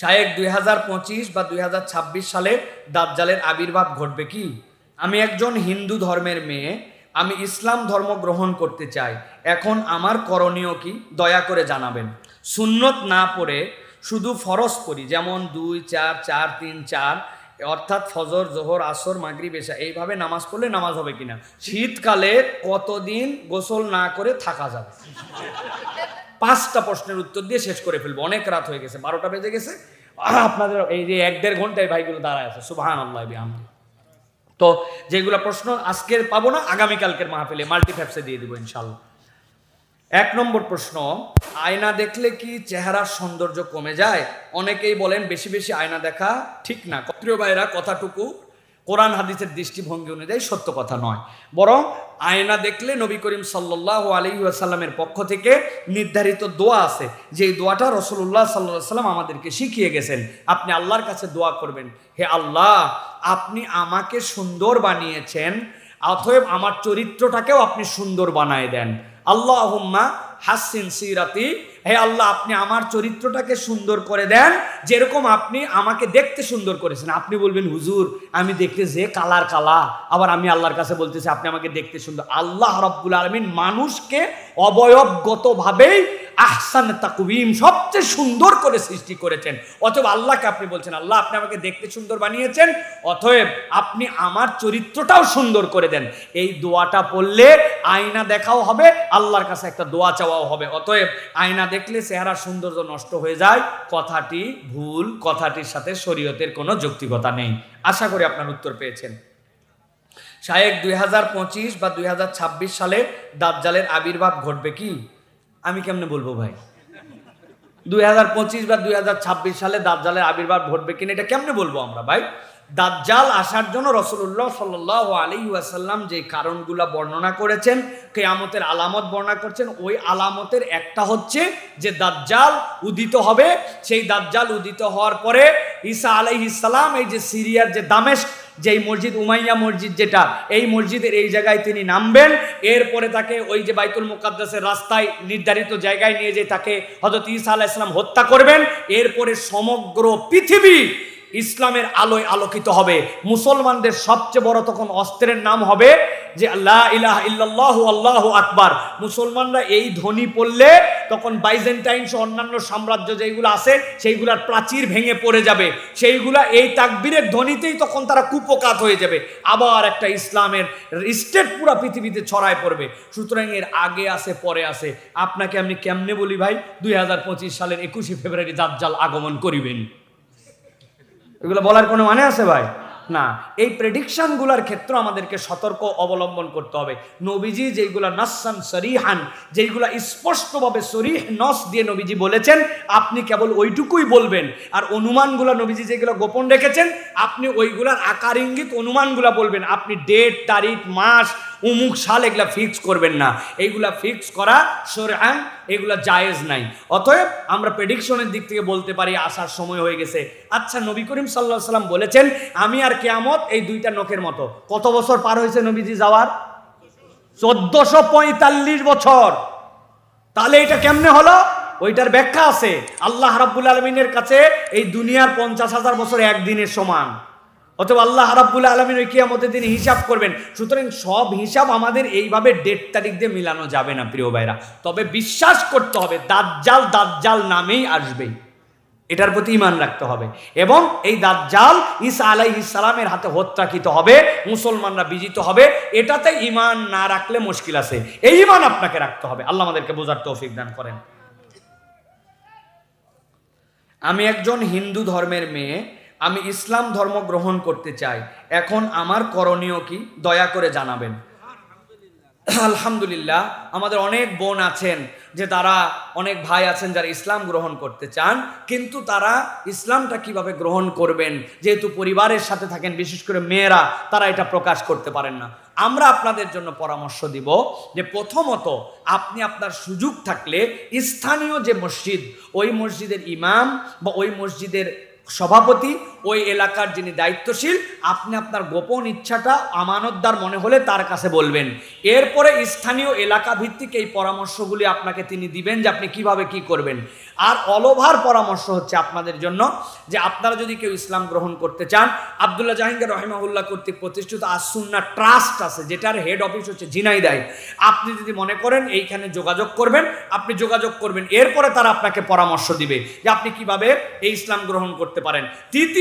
শায়েক দুই হাজার পঁচিশ বা দুই হাজার ছাব্বিশ সালে দাজ্জালের আবির্ভাব ঘটবে কি? আমি একজন হিন্দু ধর্মের মেয়ে, আমি ইসলাম ধর্ম গ্রহণ করতে চাই। এখন আমার করণীয় কি? দয়া করে জানাবেন। সুন্নত না পড়ে শুধু ফরজ করি যেমন দুই, চার চার, তিন, চার, অর্থাৎ ফজর, জোহর, আসর মাগরি এসা এইভাবে নামাজ পড়লে নামাজ হবে কিনা? শীতকালে কতদিন গোসল না করে থাকা যাবে? পাঁচটা প্রশ্নের উত্তর দিয়ে শেষ করে ফেলব। অনেক রাত হয়ে গেছে বারোটা বেজে গেছে। আহ, আপনাদের এই যে এক দেড় ঘন্টায় ভাইগুলো দাঁড়ায় আছে সুবাহান আল্লাহ বিহামদি। তো যেগুলো প্রশ্ন আজকের পাবো না আগামীকালকের মাহফিলে মাল্টিফ্যাপসে দিয়ে দিব ইনশাল্লাহ এক নম্বর প্রশ্ন আয়না দেখলে কি চেহারার সৌন্দর্য কমে যায়? অনেকেই বলেন বেশি বেশি আয়না দেখা ঠিক না। প্রিয় ভাইরা কথাটুকু কোরআন হাদিসের দৃষ্টিভঙ্গি অনুযায়ী সত্য কথা নয়। বরং আয়না দেখলে নবী করিম সাল্লাহ আলী আসাল্লামের পক্ষ থেকে নির্ধারিত দোয়া আছে। যে দোয়াটা রসুল্লাহ সাল্লাহ সাল্লাম আমাদেরকে শিখিয়ে গেছেন, আপনি আল্লাহর কাছে দোয়া করবেন, হে আল্লাহ, আপনি আমাকে সুন্দর বানিয়েছেন, অতএব আমার চরিত্রটাকেও আপনি সুন্দর বানায় দেন। আল্লাহ হাসিন সিরাতি হে আল্লাহ, আপনি আমার চরিত্রটাকে সুন্দর করে দেন, যেরকম আপনি আমাকে দেখতে সুন্দর করেছেন। আপনি বলবেন, হুজুর, আমি দেখতে যে কালার কালা। আবার আমি আল্লাহর কাছে বলতেছি, আপনি আমাকে দেখতে সুন্দর। আল্লাহ রব্বুল আলমিন মানুষকে অবয়বগতভাবেই আহসান তাকুবিম সবচেয়ে সুন্দর করে সৃষ্টি করেছেন। অতএব আল্লাহকে আপনি বলছেন, আল্লাহ, আপনি আমাকে দেখতে সুন্দর বানিয়েছেন, অতএব আপনি আমার চরিত্রটাও সুন্দর করে দেন। এই দোয়াটা পড়লে আয়না দেখাও হবে, আল্লাহর কাছে একটা দোয়া চাওয়াও হবে। অতএব আয়না দেখলে চেহারা সৌন্দর্য নষ্ট হয়ে যায়। কথাটি ভুল, কথাটির সাথে শরীয়তের কোনো যৌক্তিকতা নেই। আশা করি আপনার উত্তর পেয়েছেন। শায়েক দুই হাজার পঁচিশ বা দুই হাজার ছাব্বিশ সালে দাজ্জালের আবির্ভাব ঘটবে কি? আমি কেমনে বলব ভাই? দুই হাজার পঁচিশ বা দুই হাজার ছাব্বিশ সালে দাজ্জালের আবির্ভাব ঘটবে কিনা, এটা কেমনে বলব আমরা ভাই? দাজ্জাল আসার জন্য রসুল্লাহ সাল্লাহ আলী ওয়াসাল্লাম যে কারণগুলো বর্ণনা করেছেন, কেয়ামতের আলামত বর্ণনা করছেন, ওই আলামতের একটা হচ্ছে যে দাজ্জাল উদিত হবে। সেই দাজ্জাল উদিত হওয়ার পরে ঈসা আলাইহিসাল্লাম এই যে সিরিয়ার যে দামেশ যেই মসজিদ, উমাইয়া মসজিদ যেটা, এই মসজিদের এই জায়গায় তিনি নামবেন। এরপরে তাকে ওই যে বাইতুল মুকাদ্দাসের রাস্তায় নির্ধারিত জায়গায় নিয়ে যে তাকে হজরত ঈসা আলাহ ইসলাম হত্যা করবেন। এরপরে সমগ্র পৃথিবী ইসলামের আলোয় আলোকিত হবে। মুসলমানদের সবচেয়ে বড় তখন অস্ত্রের নাম হবে যে আল্লাহ ইলাহ ইল্লাল্লাহ, আল্লাহ আকবার। মুসলমানরা এই ধ্বনি পড়লে তখন বাইজেন্টাইন সহ অন্যান্য সাম্রাজ্য যেগুলো আছে, সেইগুলার প্রাচীর ভেঙে পড়ে যাবে। সেইগুলা এই তাকবীরের ধ্বনিতেই তখন তারা কুপকাত হয়ে যাবে। আবার একটা ইসলামের স্টেট পুরা পৃথিবীতে ছড়ায় পড়বে। সুতরাং এর আগে আছে, পরে আছে। আপনাকে আমি কেমনে বলি ভাই? দুই হাজার পঁচিশ সালের একুশে ফেব্রুয়ারি দাজ্জাল আগমন করিবেন। এগুলো বলার কোনো মানে আছে ভাই? না। এই প্রেডিকশনগুলোর ক্ষেত্রে আমাদেরকে সতর্ক অবলম্বন করতে হবে। নবীজি যেইগুলা নাসান সরিহান, যেইগুলা স্পষ্টভাবে সরিহ নস দিয়ে নবীজি বলেছেন, আপনি কেবল ওইটুকুই বলবেন। আর অনুমানগুলো নবীজি যেগুলো গোপন রেখেছেন, আপনি ওইগুলার আকার ইঙ্গিত অনুমানগুলো বলবেন। আপনি ডেট তারিখ, মাস উমুক সাল এগুলা ফিক্স করবেন না। এইগুলা ফিক্স করা সরআন, এগুলা জায়েজ নাই। অতএব আমরা প্রেডিকশনের দিক থেকে বলতে পারি, আসার সময় হয়ে গেছে। আচ্ছা নবী করিম সাল্লাহ সাল্লাম বলেছেন, আমি আর কেয়ামত এই দুইটা নখের মতো। কত বছর পার হয়েছে নবীজি যাওয়ার? চোদ্দশো পঁয়তাল্লিশ বছর। তাহলে এটা কেমনে হলো? ওইটার ব্যাখ্যা আছে। আল্লাহ রাব্বুল আলমিনের কাছে এই দুনিয়ার পঞ্চাশ হাজার বছর একদিনের সমান। অথবা আল্লাহ রাব্বুল আলমিন ওই কিয়ামতের দিন হিসাব করবেন। সুতরাং সব হিসাব আমাদের এইভাবে ডেট তারিখ দিয়ে মিলানো যাবে না, প্রিয় ভাইরা। তবে বিশ্বাস করতে হবে, দাজ্জাল দাজ্জাল নামেই আসবেই। এটার প্রতি ইমান রাখতে হবে। এবং এই দাজ্জাল ঈসা আলাই ইসালামের হাতে হত্যাকৃত হবে, মুসলমানরা বিজিত হবে, এটাতে ইমান না রাখলে মুশকিল আছে। এই ইমান আপনাকে রাখতে হবে। আল্লাহ আমাদেরকে বোঝার তৌফিক দান করেন। আমি একজন হিন্দু ধর্মের মেয়ে আমি ইসলাম ধর্ম গ্রহণ করতে চাই। এখন আমার করণীয় কি? দয়া করে জানাবেন। আলহামদুলিল্লাহ, আমাদের অনেক বোন আছেন যে তারা অনেক ভাই আছেন যারা ইসলাম গ্রহণ করতে চান, কিন্তু তারা ইসলামটা কীভাবে গ্রহণ করবেন? যেহেতু পরিবারের সাথে থাকেন, বিশেষ করে মেয়েরা, তারা এটা প্রকাশ করতে পারেন না। আমরা আপনাদের জন্য পরামর্শ দিব যে প্রথমত, আপনি আপনার সুযোগ থাকলে স্থানীয় যে মসজিদ, ওই মসজিদের ইমাম বা ওই মসজিদের সভাপতি ওই এলাকার যিনি দায়িত্বশীল, আপনি আপনার গোপন ইচ্ছাটা আমানতদার মনে হলে তার কাছে বলবেন। এরপরে স্থানীয় এলাকা ভিত্তিক এই পরামর্শগুলি আপনাকে তিনি দিবেন যে আপনি কীভাবে কি করবেন। আর অলভার পরামর্শ হচ্ছে আপনাদের জন্য যে আপনারা যদি কেউ ইসলাম গ্রহণ করতে চান, আবদুল্লাহ জাহাঙ্গীর রহিমাহুল্লাহ কর্তৃক প্রতিষ্ঠিত আসুন্না ট্রাস্ট আছে, যেটার হেড অফিস হচ্ছে ঝিনাইদায়। আপনি যদি মনে করেন এইখানে যোগাযোগ করবেন, আপনি যোগাযোগ করবেন, এরপরে তারা আপনাকে পরামর্শ দিবে যে আপনি কীভাবে এই ইসলাম গ্রহণ করতে পারেন।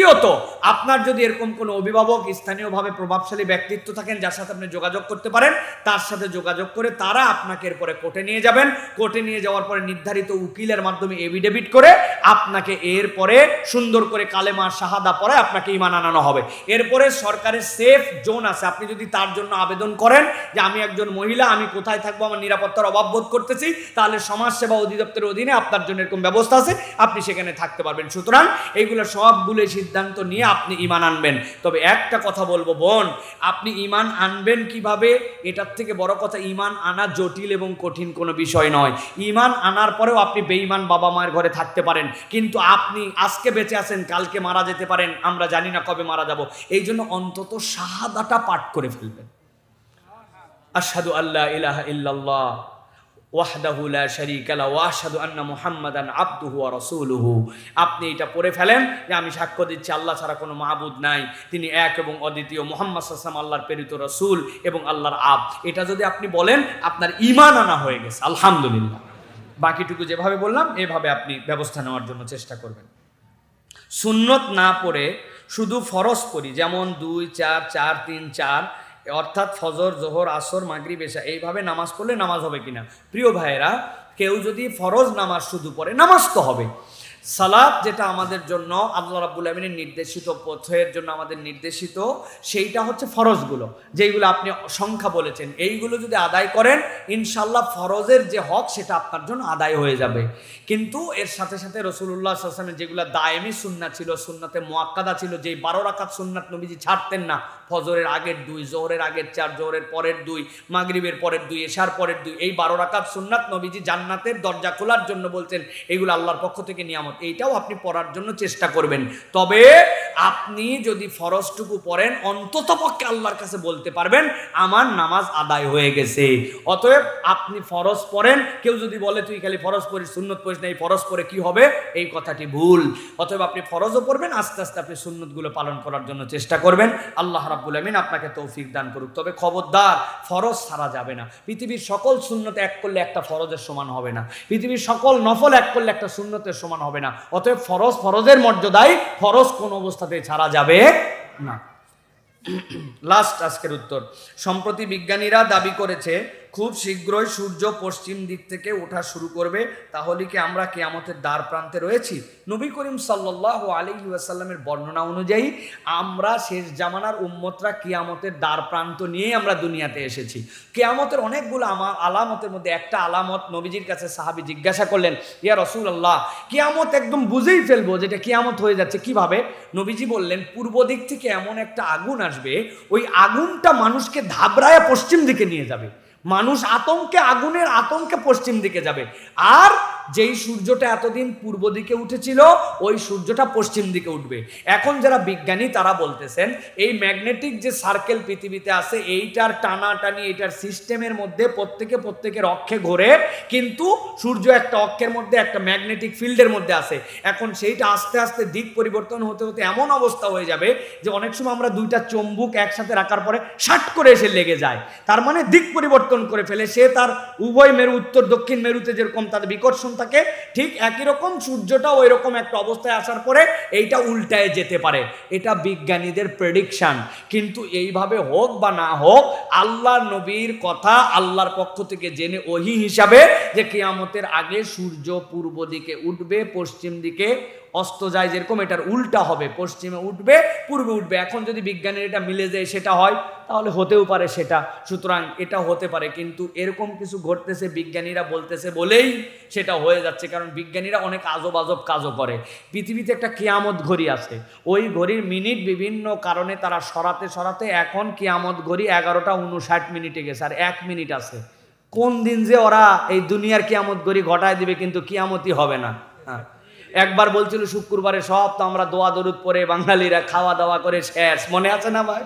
তৃতীয়ত আপনার যদি এরকম কোনো অভিভাবক স্থানীয়ভাবে প্রভাবশালী ব্যক্তিত্ব থাকেন যার সাথে আপনি যোগাযোগ করতে পারেন, তার সাথে যোগাযোগ করে তারা আপনাকে এরপরে কোর্টে নিয়ে যাবেন। কোর্টে নিয়ে যাওয়ার পরে নির্ধারিত উকিলের মাধ্যমে এভিডেভিট করে আপনাকে এরপরে সুন্দর করে কালেমা শাহাদা পরে আপনাকে ইমান আনানো হবে। এরপরে সরকারের সেফ জোন আছে। আপনি যদি তার জন্য আবেদন করেন যে আমি একজন মহিলা, আমি কোথায় থাকব, আমার নিরাপত্তার অভাব বোধ করতেছি, তাহলে সমাজসেবা অধিদপ্তরের অধীনে আপনার জন্য এরকম ব্যবস্থা আছে। আপনি সেখানে থাকতে পারবেন। সুতরাং এইগুলো সবগুলো সিদ্ধান্ত নিয়ে আপনি ইমান আনবেন। তবে একটা কথা বলব, বোন, আপনি ইমান আনবেন কীভাবে? এটার থেকে বড় কথা ইমান আনা জটিল এবং কঠিন কোনো বিষয় নয়। ইমান আনার পরেও আপনি বেঈমান বাবা মায়ের ঘরে থাকতে পারেন। কিন্তু আপনি আজকে বেঁচে আছেন, কালকে মারা যেতে পারেন, আমরা জানি না কবে মারা যাব। এই জন্য অন্তত শাহাদাটা পাঠ করে ফেলবেন। আশহাদু আল্লাহ ইলাহা ইল্লাল্লাহ। ওয়াহদাহু লা শারীকা লা ওয়া আন্না মুহাম্মাদান আবদুহু ওয়া রাসূলুহু। আপনি এটা পড়ে ফেলেন যে আমি সাক্ষ্য দিচ্ছি, আল্লাহ ছাড়া কোনো মাহবুদ নাই। তিনি এক এবং অদ্বিতীয়, মুহাম্মদ সাল্লাম আল্লাহর প্রেরিত রাসূল এবং আল্লাহর আব। এটা যদি আপনি বলেন, আপনার ঈমান আনা হয়ে গেছে, আলহামদুলিল্লাহ। বাকিটুকু যেভাবে বললাম, এভাবে আপনি ব্যবস্থা নেওয়ার জন্য চেষ্টা করবেন। সুন্নত না পড়ে শুধু ফরজ পড়ি, যেমন দুই, চার চার, তিন, চার অর্থাৎ ফজর, জোহর, আসর মাগরি এসা এইভাবে নামাজ পড়লে নামাজ হবে কিনা? প্রিয় ভাইয়েরা, কেউ যদি ফরজ নামাজ শুধু পড়ে, নামাজ তো হবে। সালাদ যেটা আমাদের জন্য আল্লাহ রাব্বুল আমিনের নির্দেশিত পথের জন্য আমাদের নির্দেশিত, সেইটা হচ্ছে ফরজগুলো। যেইগুলো আপনি সংখ্যা বলেছেন, এইগুলো যদি আদায় করেন ইনশাল্লাহ ফরজের যে হক, সেটা আপনার জন্য আদায় হয়ে যাবে। কিন্তু এর সাথে সাথে রসুল্লাহ আসলামের যেগুলো দায়েমি সুন্না ছিল, সুন্নাতে মোয়াক্কাদা ছিল, যেই বারো রাকাত সুন্নাত নবীজি ছাড়তেন না ফজরের আগের দুই, জোহরের আগের চার, জোহরের পরের দুই, মাগরিবের পরের দুই, এশার পরের দুই, এই বারো রাকাত সুন্নাত নবীজি জান্নাতের দরজা খোলার জন্য বলছেন, এগুলো আল্লাহর পক্ষ থেকে নিয়ামত। এইটাও আপনি পড়ার জন্য চেষ্টা করবেন। তবে আপনি যদি ফরজটুকু পড়েন, অন্তত পক্ষে আল্লাহর কাছে বলতে পারবেন, আমার নামাজ আদায় হয়ে গেছে। অতএব আপনি ফরজ পড়েন, কেউ যদি বলে, তুই খালি ফরজ পড়িস, সুন্নত পড়িস না, এই ফরজ পড়ে কি হবে? এই কথাটি ভুল। অতএব আপনি ফরজও পড়বেন, আস্তে আস্তে আপনি সুন্নতগুলো পালন করার জন্য চেষ্টা করবেন। আল্লাহ রাব্বুল আমিন আপনাকে তৌফিক দান করুক। তবে খবরদার, ফরজ ছাড়া যাবে না। পৃথিবীর সকল সুন্নত এক করলে একটা ফরজের সমান হবে না। পৃথিবীর সকল নফল এক করলে একটা সুন্নতের সমান হবে না। অতএব ফরজ ফরজের মর্যাদায়, ফরজ কোন অবস্থাতে ছাড়া যাবে না। লাস্ট আজকের উত্তর। সম্প্রতি বিজ্ঞানীরা দাবি করেছে খুব শীঘ্রই সূর্য পশ্চিম দিক থেকে ওঠা শুরু করবে। তাহলে কি আমরা কেয়ামতের দ্বার প্রান্তে রয়েছি? নবী করিম সাল্লাহ আলী ওয়াসাল্লামের বর্ণনা অনুযায়ী আমরা শেষ জামানার উম্মতরা কিয়ামতের দ্বার প্রান্ত নিয়েই আমরা দুনিয়াতে এসেছি। কেয়ামতের অনেকগুলো আমার আলামতের মধ্যে একটা আলামত নবীজির কাছে সাহাবি জিজ্ঞাসা করলেন, ইয়া রসুল আল্লাহ কিয়ামত একদম বুঝেই ফেলব যেটা কিয়ামত হয়ে যাচ্ছে কীভাবে? নবীজি বললেন, পূর্ব দিক থেকে এমন একটা আগুন আসবে, ওই আগুনটা মানুষকে ধাবড়ায় পশ্চিম দিকে নিয়ে যাবে। মানুষ আতঙ্কে আগুনের আতঙ্কে পশ্চিম দিকে যাবে। আর যেই সূর্যটা এতদিন পূর্ব দিকে উঠেছিল, ওই সূর্যটা পশ্চিম দিকে উঠবে। এখন যারা বিজ্ঞানী, তারা বলতেছেন, এই ম্যাগনেটিক যে সার্কেল পৃথিবীতে আছে, এইটার টানাটানি এইটার সিস্টেমের মধ্যে প্রত্যেকে প্রত্যেকের অক্ষে ঘোরে, কিন্তু সূর্য একটা অক্ষের মধ্যে, একটা ম্যাগনেটিক ফিল্ডের মধ্যে আছে। এখন সেইটা আস্তে আস্তে দিক পরিবর্তন হতে হতে এমন অবস্থা হয়ে যাবে যে অনেক সময় আমরা দুইটা চম্বুক একসাথে রাখার পরে শাট করে এসে লেগে যায়। তার মানে দিক পরিবর্তন করে ফেলে। সে তার উভয় মেরু, উত্তর, দক্ষিণ মেরুতে যেরকম তাদের বিকর্ষণ থাকে, ঠিক একই রকম সূর্যটা ওই রকম একটা অবস্থায় আসার পরে এইটা উল্টায় যেতে পারে। এটা বিজ্ঞানীদের প্রেডিকশান কিন্তু এইভাবে হোক বা না হোক আল্লাহ নবীর কথা আল্লাহর পক্ষ থেকে জেনে ওহি হিসাবে যে কেয়ামতের আগে সূর্য পূর্ব দিকে উঠবে, পশ্চিম দিকে অস্ত যায় যেরকম এটার উল্টা হবে, পশ্চিমে উঠবে, পূর্বে উঠবে। এখন যদি বিজ্ঞানের এটা মিলে যায় সেটা হয়, তাহলে হতেও পারে সেটা। সুতরাং এটা হতে পারে, কিন্তু এরকম কিছু ঘটতেছে বিজ্ঞানীরা বলতেছে বলেই সেটা হয়ে যাচ্ছে, কারণ বিজ্ঞানীরা অনেক আজব আজব কাজও করে। পৃথিবীতে একটা কেয়ামত ঘড়ি আছে। ওই ঘড়ির মিনিট বিভিন্ন কারণে তারা সরাতে সরাতে এখন কেয়ামত ঘড়ি এগারোটা উনষাট মিনিটে গেছে, আর এক মিনিট আছে। কোন দিন যে ওরা এই দুনিয়ার কিয়ামত ঘড়ি ঘটায় দিবে কিন্তু কিয়ামতই হবে না। হ্যাঁ। একবার বলছিল, শুক্রবারে সব তো আমরা দোয়া দরুদ পরে বাঙালিরা খাওয়া দাওয়া করে শেষ। মনে আছে না ভাই?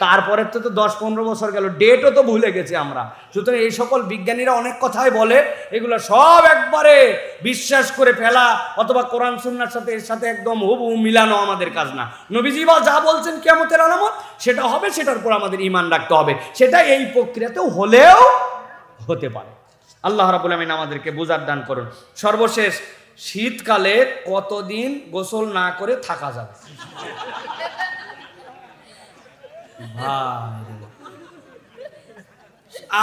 তারপরে তো তো দশ পনেরো বছর গেল, ডেটও তো ভুলে গেছি আমরা। সুতরাং এই সকল বিজ্ঞানীরা অনেক কথাই বলে, এগুলো সব একবারে বিশ্বাস করে ফেলা, অথবা কোরআন সুন্নার সাথে, এর সাথে একদম হুবহু মিলানো আমাদের কাজ না। নবীজি বা যা বলছেন কেমতের আলামত, সেটা হবে, সেটার উপর আমাদের ইমান রাখতে হবে। সেটা এই প্রক্রিয়াতেও হলেও হতে পারে। আল্লাহ রাবুল আমিন আমাদেরকে বুঝার দান করুন। সর্বশেষ শীতকালে কতদিন গোসল না করে থাকা যাবে?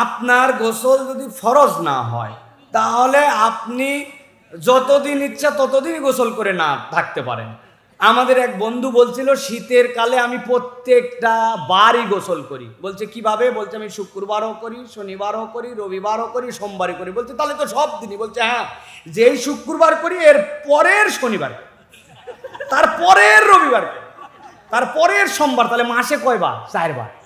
আপনার গোসল যদি ফরজ না হয়, তাহলে আপনি যতদিন ইচ্ছা ততদিন গোসল করে না থাকতে পারেন। আমাদের এক বন্ধু বলছিল, শীতের কালে আমি প্রত্যেকটা বারই গোসল করি। বলছে, কীভাবে? বলছে, আমি শুক্রবারও করি, শনিবারও করি, রবিবারও করি সোমবারও করি। বলছে, তাহলে তো সব দিনই। বলছে হ্যাঁ যেই শুক্রবার করি, এর পরের শনিবার তার পরের রবিবার তার পরের সোমবার, তাহলে মাসে কয়বার? চারবার।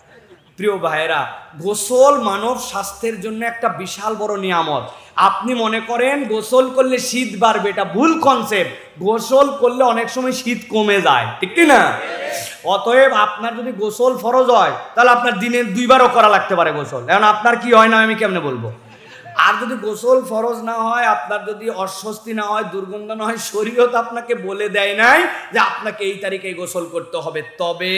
প্রিয় ভাইয়েরা, গোসল মানব স্বাস্থ্যের জন্য একটা বিশাল বড় নিয়ামত। আপনি মনে করেন গোসল করলে শীত বাড়বে, এটা ভুল কনসেপ্ট গোসল করলে অনেক সময় শীত কমে যায়, ঠিক না? অতএব আপনার যদি গোসল ফরজ হয়, তাহলে আপনার দিনে দুইবারও করা লাগতে পারে গোসল। এখন আপনার কি হয় না আমি কেমনে বলব? আর যদি গোসল ফরজ না হয়, আপনার যদি অস্বস্তি না হয়, দুর্গন্ধ না হয় শরীয়ত আপনাকে বলে দেয় নাই যে আপনাকে এই তারিখে গোসল করতে হবে। তবে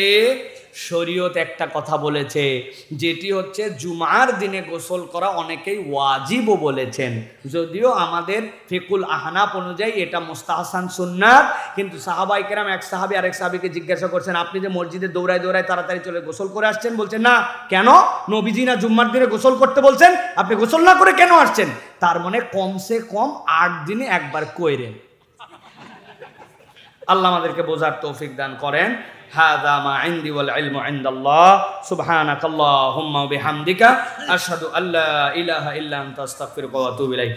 শরীয়ত একটা কথা বলেছে, যেটি হচ্ছে জুমার দিনে গোসল করা অনেকেই ওয়াজিবও বলেছেন। যদিও আমাদের ফিকুল আহনাপ অনুযায়ী এটা মুস্তাহসান সুন্নাত, কিন্তু সাহাবাই কেরাম এক সাহাবি আরেক সাহাবিকে জিজ্ঞাসা করছেন, আপনি যে মসজিদে দৌড়ায় দৌড়ায় তাড়াতাড়ি চলে গোসল করে আসছেন? বলছেন, না। কেন? নবীজি না জুম্মার দিনে গোসল করতে বলছেন? আপনি গোসল না করে কেন আসছেন? তার মানে কমসে কম আট দিনে একবার কইরেন। আল্লাহ আমাদেরকে বোঝার তৌফিক দান করেন। هذا ما عندي والعلم عند الله سبحانك اللهم وبحمدك أشهد أن لا إله إلا أنت أستغفرك وأتوب إليك